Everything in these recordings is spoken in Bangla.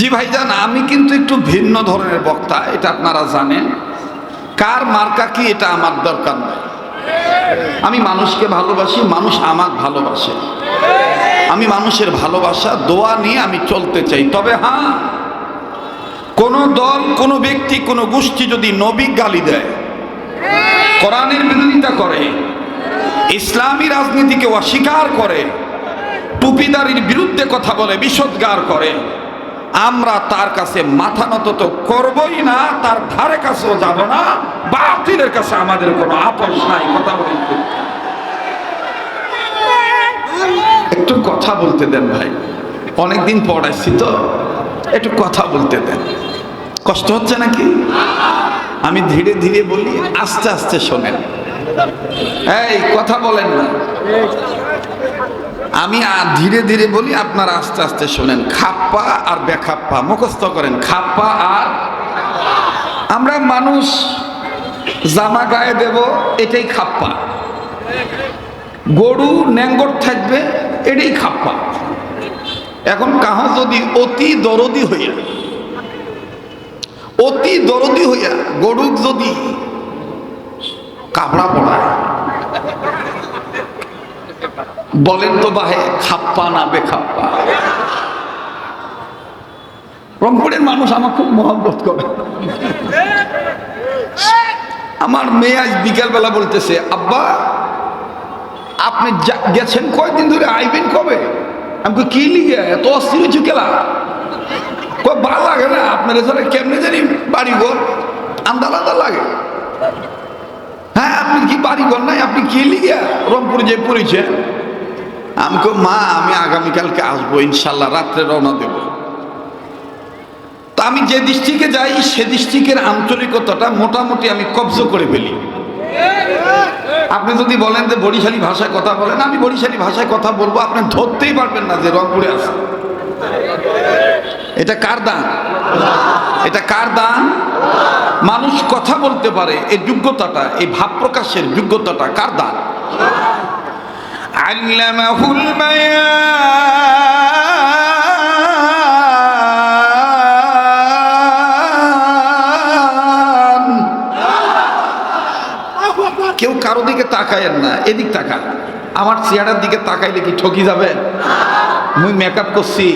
জি ভাইজান, আমি কিন্তু একটু ভিন্ন ধরনের বক্তা, এটা আপনারা জানেন। কার মার্কা কি, এটা আমার দরকার নয় আমি মানুষকে ভালোবাসি, মানুষ আমার ভালোবাসে। আমি মানুষের ভালোবাসা, দোয়া নিয়ে আমি চলতে চাই। তবে হ্যাঁ কোন দল, কোন ব্যক্তি, কোন গোষ্ঠী যদি নবী গালি দেয়, কোরআনের বিরোধিতা করে, ইসলামী রাজনীতিকে অস্বীকার করে, টুপিদারির বিরুদ্ধে কথা বলে, বিষোদ্গার করে আমরা তার কাছে মাথা নত তো করবই না, তার ধারে কাছেও যাব না, বাতিলের কাছে আমাদের কোনো আপোষ নাই, কথা বলেন তো। একটু কথা বলতে দেন ভাই, অনেকদিন পর আসছি তো, একটু কথা বলতে দেন। কষ্ট হচ্ছে নাকি? আমি ধীরে ধীরে বলি, আস্তে আস্তে শোনেন। এই, কথা বলেন না। আমি ধীরে ধীরে বলি, আপনারা আস্তে আস্তে শোনেন, খাপ্পা আর বেখাপ্পা, মুখস্থ করেন, খাপ্পা আর আমরা মানুষ জামা গায়ে দেব, এটাই খাপ্পা। গরু ন্যাঙ্গর থাকবে, এটাই খাপ্পা। এখন কাহা যদি অতি দরদি হইয়া, অতি দরদি হইয়া গরুক যদি কাপড়া পড়ায় বলেন তো বাহে, খাপ্পা না বেখাপ্পা? রংপুরের মানুষ আমার খুব মহব্বত করে। আমার মেয়ে আজ বিকালবেলা বলতেছে, আব্বা, আপনি গেছেন কয়দিন ধরে, আইবেন কবে? আমি কি লিগে? এত অস্থির হয়েছে কেলা? কয় ভালো লাগে না, আপনার এখানে কেমনে জানি বাড়ি ঘর আন্দা লাগে। হ্যাঁ আপনি কি বাড়ি ঘর নাই? আপনি কি লিগে? রংপুর যে পড়েছেন? আমি কই, মা আমি আগামীকালকে আসব ইনশাল্লাহ রাত্রে রওনা দেব। তা আমি যে ডিস্ট্রিক্টে যাই সে ডিস্ট্রিক্টের আঞ্চলিকতাটা মোটামুটি আমি কবজ করে ফেলি। আপনি যদি বলেন যে বরিশালী ভাষায় কথা বলেন আমি বরিশালী ভাষায় কথা বলব আপনি ধরতেই পারবেন না যে রংপুরে আছে এটা কার দান? এটা কার দান? মানুষ কথা বলতে পারে এই যোগ্যতাটা এই ভাব প্রকাশের যোগ্যতাটা কার দান? আল্লামাহুল বায়ান। কেউ কারও দিকে তাকায়েন না এদিক তাকান। আমার চেহারার দিকে তাকাইলে কি ঠকি যাবেন মুই মেকআপ করছি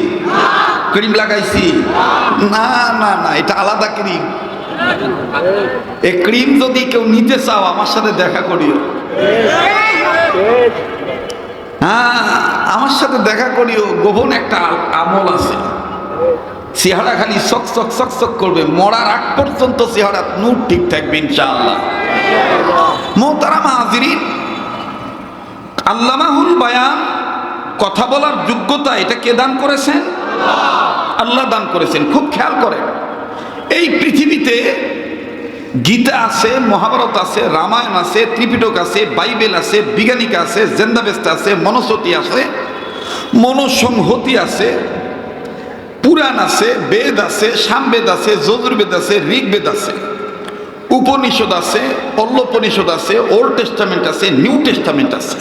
ক্রিম লাগাইছি। না না না এটা আলাদা ক্রিম এই ক্রিম যদি কেউ নিতে চাও আমার সাথে দেখা করিও। হ্যাঁ আমার সাথে দেখা করিও, গোপন একটা আমল আছে। চেহারা খালি চক চক চক চক করবে, মরার আগ পর্যন্ত চেহারা নূর ঠিক থাকবে ইনশাআল্লাহ। মোহতারাম হাজিরিন, আল্লামাহুল বায়ান, কথা বলার যোগ্যতা এটা কে দান করেছেন? আল্লাহ দান করেছেন, খুব খেয়াল করেন। এই পৃথিবীতে গীতা আছে, মহাভারত আছে, রামায়ণ আছে, ত্রিপিটক আছে, বাইবেল আছে, বিজ্ঞানিকা আছে, জেন্দাবেস্ত আছে মনসতী আছে, মনসংহতি আছে, পুরাণ আছে, বেদ আছে, সামবেদ আছে, যজুর্বেদ আছে, ঋগ্বেদ আছে, উপনিষদ আছে অল্লোপনিষদ আছে, ওল্ড টেস্টামেন্ট আছে, নিউ টেস্টামেন্ট আছে,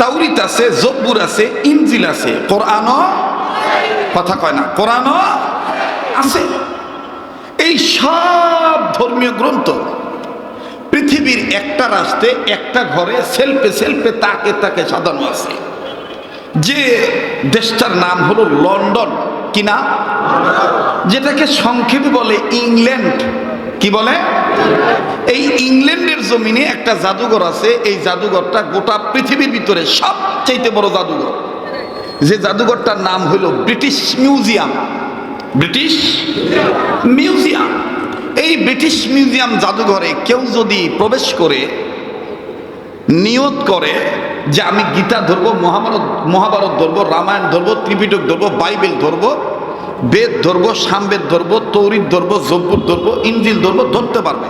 তাওরিত আছে, জব্বুর আছে, ইনজিল আছে, কোরআনও কথা কয় না, কোরআনও আছে। এই সব ধর্মীয় গ্রন্থ পৃথিবীর একটা রাষ্ট্রে, একটা ঘরে সেলফে সেলফে তাকে তাকে সাজানো আছে। যে দেশটার নাম হলো লন্ডন। কি না যেটাকে সংক্ষেপে বলে ইংল্যান্ড। কি বলে? এই ইংল্যান্ডের জমিনে একটা জাদুঘর আছে। এই জাদুঘরটা গোটা পৃথিবীর ভিতরে সবচাইতে বড় জাদুঘর। যে জাদুঘরটার নাম হলো ব্রিটিশ মিউজিয়াম। British museum. এই ব্রিটিশ মিউজিয়াম জাদুঘরে কেউ যদি প্রবেশ করে, নিয়ত করে যে আমি গীতা ধরবো, মহাভারত মহাভারত ধরবো, রামায়ণ ধরবো, ত্রিপিটক ধরবো, বাইবেল ধরবো, বেদ ধরবো, সামবেদ ধরবো তৌরিদ ধরবো জব্বুর ধরবো, ইঞ্জিল ধরবো, ধরতে পারবে।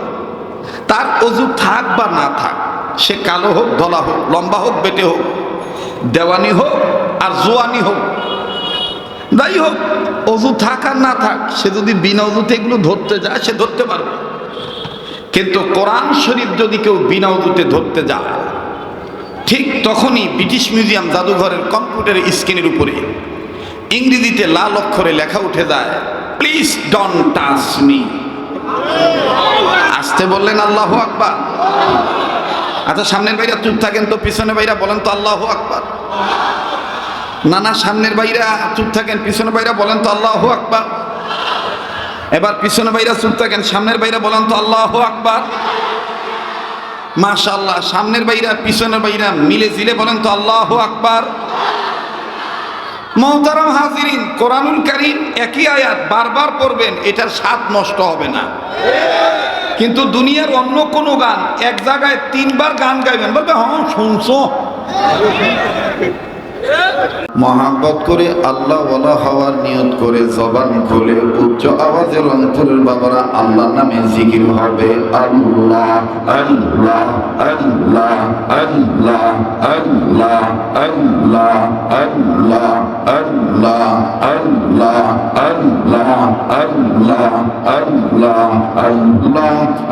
তার অজু থাক বা না থাক, সে কালো হোক, ধলা হোক, লম্বা হোক, বেটে হোক, দেওয়ানি হোক আর জোয়ানি হোক যাই হোক, অজু থাক আর না থাক, সে যদি বিনা অজুতে এগুলো ধরতে যায়, সে ধরতে পারবে। কিন্তু কোরআন শরীফ যদি কেউ বিনা অজুতে ধরতে যায়, ঠিক তখনই ব্রিটিশ মিউজিয়াম জাদুঘরের কম্পিউটারের স্ক্রিনের উপরে ইংরেজিতে লাল অক্ষরে লেখা উঠে যায় প্লিজ ডন টাচ মি আসতে বললেন আল্লাহ আকবার। আচ্ছা সামনের বাইরা চুপ থাকেন তো পিছনে বাইরা বলেন তো, আল্লাহ আকবার। না না সামনের বাইরা চুপ থাকেন পিছনে বাইরা বলেন তো আল্লাহ আকবার। এবার পিছনে বাইরা চুপ থাকেন, সামনের বাইরা বলেন তো আল্লাহ আকবার। মাশাআল্লাহ, সামনের বাইরা পিছনের বাইরা মিলে জিলে বলেন তো আল্লাহ আকবার। মহতারাম হাজিরিন, কোরআনুল কারীম একই আয়াত বারবার পড়বেন, এটার স্বাদ নষ্ট হবে না। কিন্তু দুনিয়ার অন্য কোনো গান, এক জায়গায় তিনবার গান গাইবেন, বলবে হ্যাঁ শুনছো? মহাব্বত করে আল্লাহ ওয়ালা হওয়ার নিয়ত করে জবান খুলে উচ্চ আওয়াজের অন্তরের বাবারা আল্লাহর নামে জিকির হবে আল্লাহ আল্লাহ আল্লাহ আল্লাহ আল্লাহ আল্লাহ আল্লাহ আল্লাহ আল্লাহ আল্লাহ আল্লাহ আল্লাহ আল্লাহ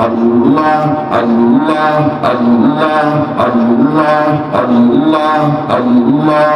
আল্লাহ আল্লাহ আল্লাহ আল্লাহ আল্লাহ আল্লাহ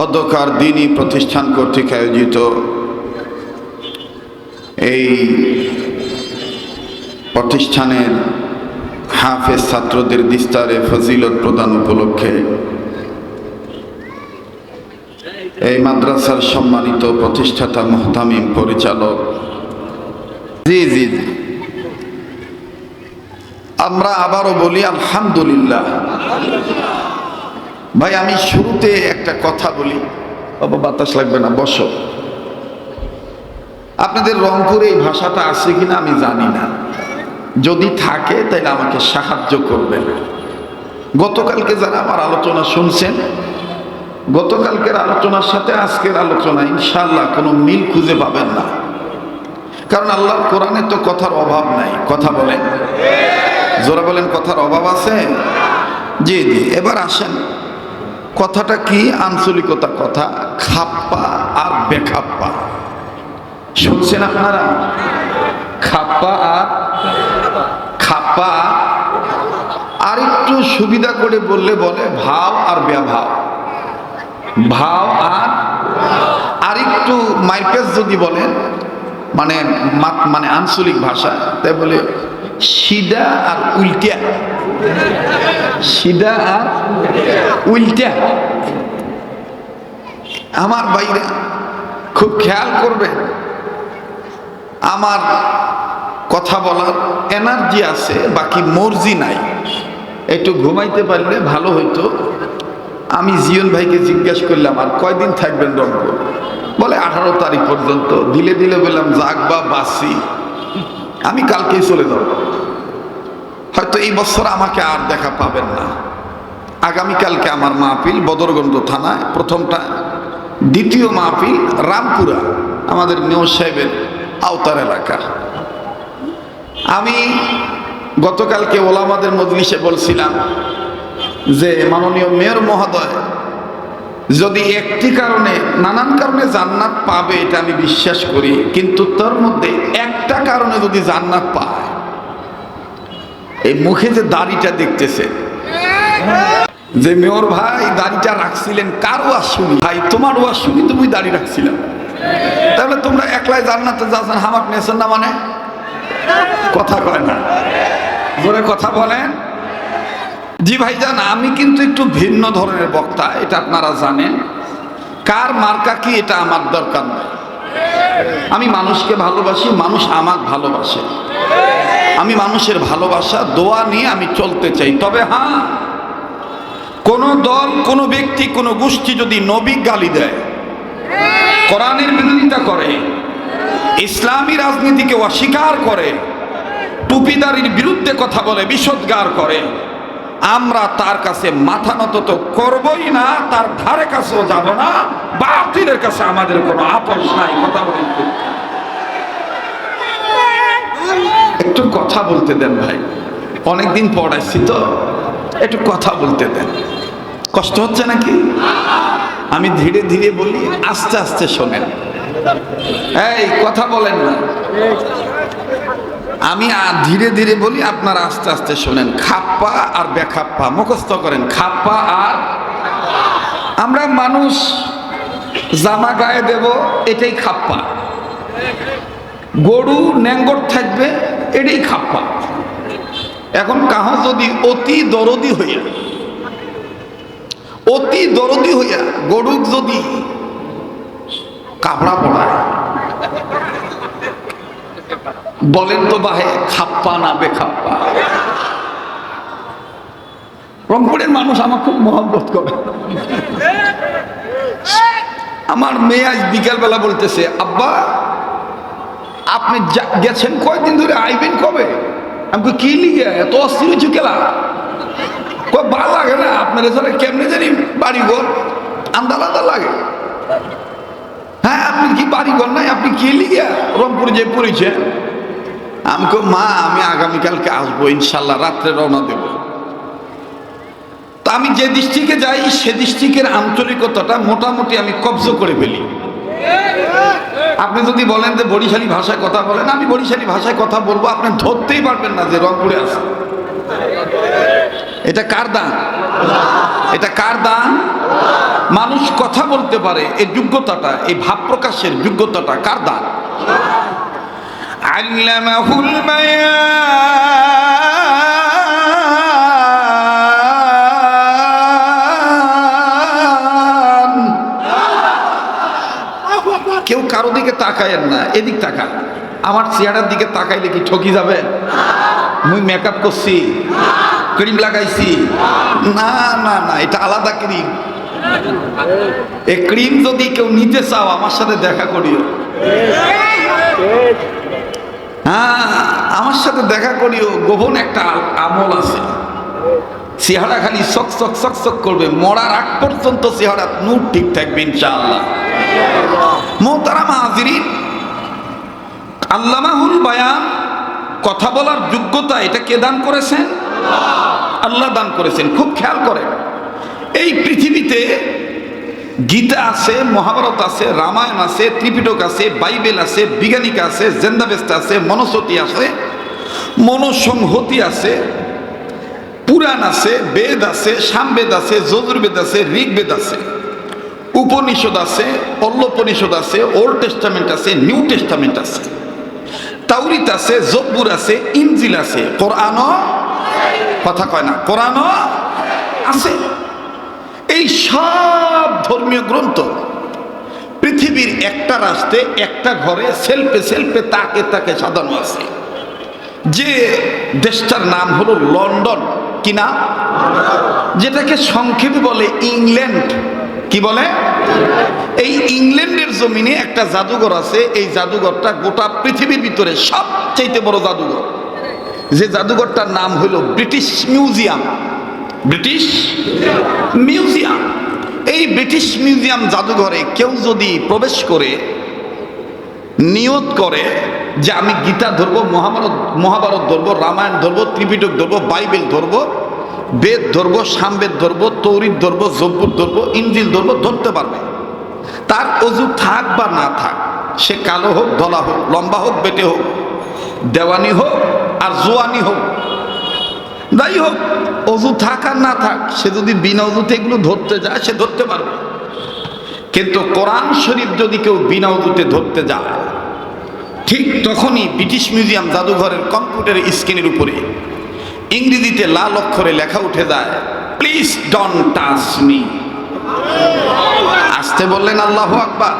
অধ্যকার দিনই প্রতিষ্ঠান কর্তৃক আয়োজিত এই প্রতিষ্ঠানের হাফেজ ছাত্রদের বিস্তারে ফজিলত প্রদান উপলক্ষে এই মাদ্রাসার সম্মানিত প্রতিষ্ঠাতা মোহতামিম পরিচালক জি জি আমরা আবারও বলি, আলহামদুলিল্লাহ। ভাই, আমি শুরুতে একটা কথা বলি। বাতাস লাগবে না, বসো। আপনাদের রংপুরে এই ভাষাটা আছে কিনা আমি জানি না। যদি থাকে, তাহলে আমাকে সাহায্য করবেন। গতকালকে যারা আমার আলোচনা শুনছেন, গতকালকের আলোচনার সাথে আজকের আলোচনা ইনশাল্লাহ কোনো মিল খুঁজে পাবেন না। কারণ আল্লাহর কোরআনে তো কথার অভাব নাই। কথা বলেন। জোরা বলেন, কথার অভাব আছে? জি জি। এবার আসেন। কথাটা কি? আঞ্চলিকতা কথা। খাপ্পা আর বেখাপ্পা। শুনছেন আপনারা? খাপ্পা আর খাপ্পা আর একটু সুবিধা করে বললে বলে ভাব আর ব্যভাব ভাব আর আর একটু মাইপেস যদি বলেন মানে মানে আঞ্চলিক ভাষা, তাই বলে সিদা আর উল্টা সিদা আর উল্টা আমার ভাইরা, খুব খেয়াল করবেন আমার কথা বলার এনার্জি আছে, বাকি মর্জি নাই। একটু ঘুমাইতে পারলে ভালো হইতো। আমি জিয়ন ভাইকে জিজ্ঞেস করলাম, আর কয়দিন থাকবেন রংপুর? বলে, আঠারো তারিখ পর্যন্ত। দিলে দিলে বললাম যাক বা বাসি। আমি কালকেই চলে যাব। হয়তো এই বছর আমাকে আর দেখা পাবেন না। আগামীকালকে আমার মাহফিল বদরগঞ্জ থানায়, প্রথমটা। দ্বিতীয় মাহফিল রামপুরা। আমাদের মেয়র সাহেবের আওতার এলাকা। আমি গতকালকে ওলামাদের মজলিসে বলছিলাম যে, মাননীয় মেয়র মহোদয়, যদি একটি কারণে, নানান কারণে জান্নাত পাবে এটা আমি বিশ্বাস করি, কিন্তু তার মধ্যে একটা কারণে যদি জান্নাত পায়, এই মুখে যে দাড়িটা দেখতেছে যে মেয়র ভাই দাড়িটা রাখছিলেন কার ওয়াজ শুনি? ভাই, তোমার ওয়াজ শুনি, তুমি দাড়ি রাখছিলাম তাহলে তোমরা একলাই জান্নাতে যাচ্ছেন, হামাক নেছেন না মানে? কথা কয় না। জোরে কথা বলেন। জি ভাইজান, আমি কিন্তু একটু ভিন্ন ধরনের বক্তা, এটা আপনারা জানেন। কার মার্কা কি, এটা আমার দরকার নাই। আমি মানুষকে ভালোবাসি, মানুষ আমার ভালোবাসে। আমি মানুষের ভালোবাসা, দোয়া নিয়ে আমি চলতে চাই। তবে হ্যাঁ কোন দল, কোনো ব্যক্তি, কোনো গোষ্ঠী যদি নবী গালি দেয় কোরআনের বিরোধিতা করে, ইসলামী রাজনীতিকে অস্বীকার করে, টুপিদারির বিরুদ্ধে কথা বলে, বিষোদ্গার করে, আমরা তার কাছে মাথা নত তো করবই না, তার ধারে কাছেও যাব না, বাতিলের কাছে আমাদের কোনো আপোষ নাই, কথা বলেন তো। একটু কথা বলতে দেন ভাই, অনেকদিন পড়াইছি তো, একটু কথা বলতে দেন কষ্ট হচ্ছে নাকি আমি ধীরে ধীরে বলি, আস্তে আস্তে শোনেন। এই, কথা বলেন না। আমি ধীরে ধীরে বলি, আপনারা আস্তে আস্তে শোনেন। খাপ্পা আর বেখাপ্পা, মুখস্থ করেন। খাপ্পা আর আমরা মানুষ, জামা গায়ে দেব, এটাই খাপ্পা। গরু ন্যাঙ্গর থাকবে, এটাই খাপ্পা। এখন কাহা যদি অতি দরদি হইয়া অতি দরদি হইয়া গরুক যদি কাপড়া পড়ায়। বলেন তো বাহে, খাপ্পা না বেখাপ্পা? রংপুরের মানুষ আমার খুব মহব্বত করে। আমার মেয়ে আজ বিকেলবেলা বলতেছে, আব্বা, আপনি গেছেন কয়দিন ধরে, আইবেন কবে? আমি কি লিগে? এত অস্থির হয়েছে কেলা? কয় ভালো লাগে না? আপনার এখানে কেমনে জানি বাড়ি ঘর আন্দা আলাদা লাগে। হ্যাঁ আপনি কি বাড়ি ঘর নাই? আপনি কি লিগে রংপুর যে পড়েছেন? আমি কই, মা আমি আগামীকালকে আসব ইনশাল্লাহ রাত্রে রওনা দেব। তা আমি যে ডিস্ট্রিক্টে যাই সে ডিস্ট্রিক্টের আঞ্চলিকতাটা মোটামুটি আমি কবজ করে ফেলি। আপনি যদি বলেন যে বরিশালী ভাষায় কথা বলেন আমি বরিশালী ভাষায় কথা বলব আপনি ধরতেই পারবেন না যে রংপুরে আছে এটা কার দান? এটা কার দান? মানুষ কথা বলতে পারে, এই যোগ্যতাটা, এই ভাব প্রকাশের যোগ্যতাটা কার দান? কেউ কারও দিকে তাকায়েন না, এদিক তাকান। আমার চেহারার দিকে তাকাইলে কি ঠকি যাবে? মুই মেকআপ করছি। ক্রিম লাগাইছি। না না না, এটা আলাদা ক্রিম। এই ক্রিম যদি কেউ নিতে চাও, আমার সাথে দেখা করিও। হ্যাঁ আমার সাথে দেখা করিও। গোপন একটা আমল আছে। চেহারা খালি চক চক চক চক করবে। মরার আগ পর্যন্ত চেহারা নূর ঠিক থাকবে, ইনশাআল্লাহ। মোহতারাম হাজিরিন, আল্লামাহুল বায়ান, কথা বলার যোগ্যতা এটা কে দান করেছেন? আল্লাহ দান করেছেন, খুব খেয়াল করেন। এই পৃথিবীতে গীতা আছে, মহাভারত আছে, রামায়ণ আছে, ত্রিপিটক আছে, বাইবেল আছে, বিজ্ঞানিক আছে, জেন্দাবেস্ত আছে মনসতী আছে, মনসংহতি আছে, পুরাণ আছে, বেদ আছে, সামবেদ আছে, যজুর্বেদ আছে, ঋগ্বেদ আছে, উপনিষদ আছে, অল্লোপনিষদ আছে, ওল্ড টেস্টামেন্ট আছে, নিউ টেস্টামেন্ট আছে, তাওরিত আছে, জব্বুর আছে, ইনজিল আছে, কোরআনও কথা কয় না। কোরআনও আছে। এই সব ধর্মীয় গ্রন্থ পৃথিবীর একটা রাস্তে একটা ঘরে সেলফে সেলফে তাকে তাকে সাজানো আছে। যে দেশটার নাম হলো লন্ডন। কি না যেটাকে সংক্ষেপে বলে ইংল্যান্ড। কি বলে? এই ইংল্যান্ডের জমিনে একটা জাদুঘর আছে। এই জাদুঘরটা গোটা পৃথিবীর ভিতরে সবচাইতে বড় জাদুঘর। যে জাদুঘরটার নাম হলো ব্রিটিশ মিউজিয়াম। ব্রিটিশ? মিউজিয়াম। এই ব্রিটিশ মিউজিয়াম জাদুঘরে কেউ যদি প্রবেশ করে নিয়ত করে যে আমি গীতা ধরবো মহাভারত মহাভারত ধরবো রামায়ণ ধরবো ত্রিপিটক ধরবো বাইবেল ধরবো বেদ ধরবো সামবেদ ধরবো তৌরিদ ধরবো জব্বুর ধরবো ইঞ্জিল ধরবো ধরতে পারবে। তার অজু থাক বা না থাক সে কালো হোক ধলা হোক লম্বা হোক বেটে হোক দেওয়ানি হোক আর জোয়ানি হোক। যাই হোক, অজু থাক আর না থাক, সে যদি বিনা অজুতে এগুলো ধরতে যায়, সে ধরতে পারবে। কিন্তু কোরআন শরীফ যদি কেউ বিনা উজুতে ধরতে যায়, ঠিক তখনই ব্রিটিশ মিউজিয়াম জাদুঘরের কম্পিউটারের স্ক্রিনের উপরে ইংরেজিতে লাল অক্ষরে লেখা উঠে যায় প্লিজ ডন টাচ মি আসতে বললেন আল্লাহ আকবার।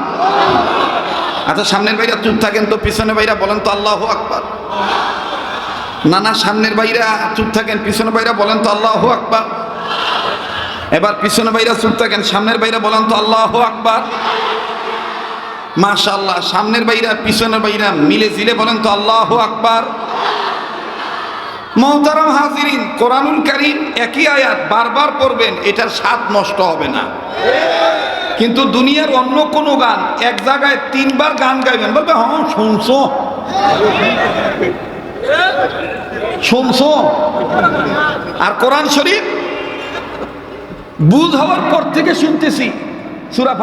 আচ্ছা সামনের বাইরা চুপ থাকেন তো পিছনে বাইরা বলেন তো, আল্লাহ আকবার। না না সামনের বাইরা চুপ থাকেন, পিছনে বাইরা বলেন তো আল্লাহ আকবার। এবার পিছনে বাইরা চুপ থাকেন, সামনের বাইরা বলেন তো আল্লাহ আকবার। মাশাল্লাহ সামনের বাইরা পিছনের বাইরা মিলে জিলে বলেন তো আল্লাহ আকবার। মহতারাম হাজিরিন, কোরআনুল কারীম একই আয়াত বারবার পড়বেন, এটার স্বাদ নষ্ট হবে না। কিন্তু দুনিয়ার অন্য কোনো গান, এক জায়গায় তিনবার গান গাইবেন, বলবে হ্যাঁ শুনছো? শুনছো আর কোরআন শরীফ বুঝ হওয়ার পর থেকে শুনতেছি। সুরা